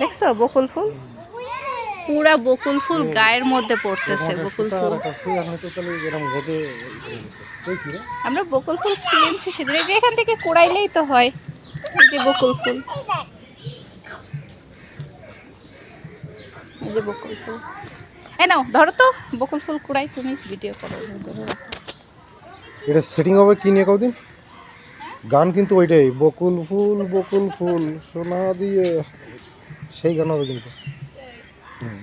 দেখছ? বকুল ফুল? পুরা বকুল ফুল গায়ের মধ্যে পড়তেছে বকুল ফুল। আমরা বকুল ফুল কিনছি সেদিন। যে এখান থেকে কুড়াইলেই তো হয় এই যে বকুল ফুল। এই যে বকুল ফুল। এ নাও ধরো তো বকুল ফুল কুড়াই তুমি ভিডিও করো ধরে এটা সেটিং হবে কি নিয়ে কদিন? গান কিন্তু ওইটাই বকুল ফুল বকুল ফুল সোনা দিয়ে। সেই গান হবে কিন্তু। হুম।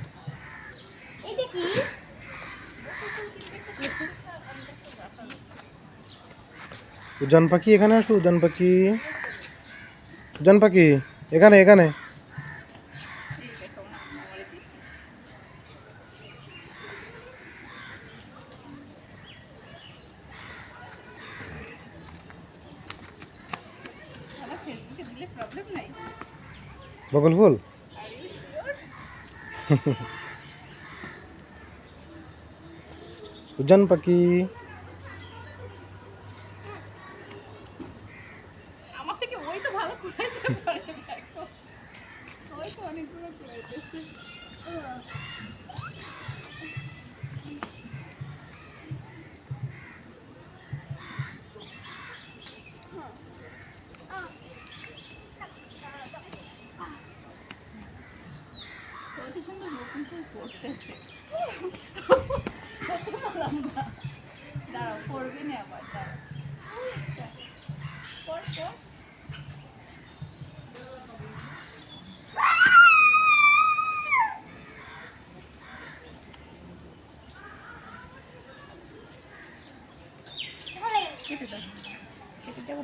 উজান পাখি এখানে আসো, উজান পাখি। উজান পাখি, এখানে এখানে। বকুল ফুল উজান পাখি আমার থেকে ওই তো ভালো দাঁড়াও করবি না কেটে দেবো কেটে দেবো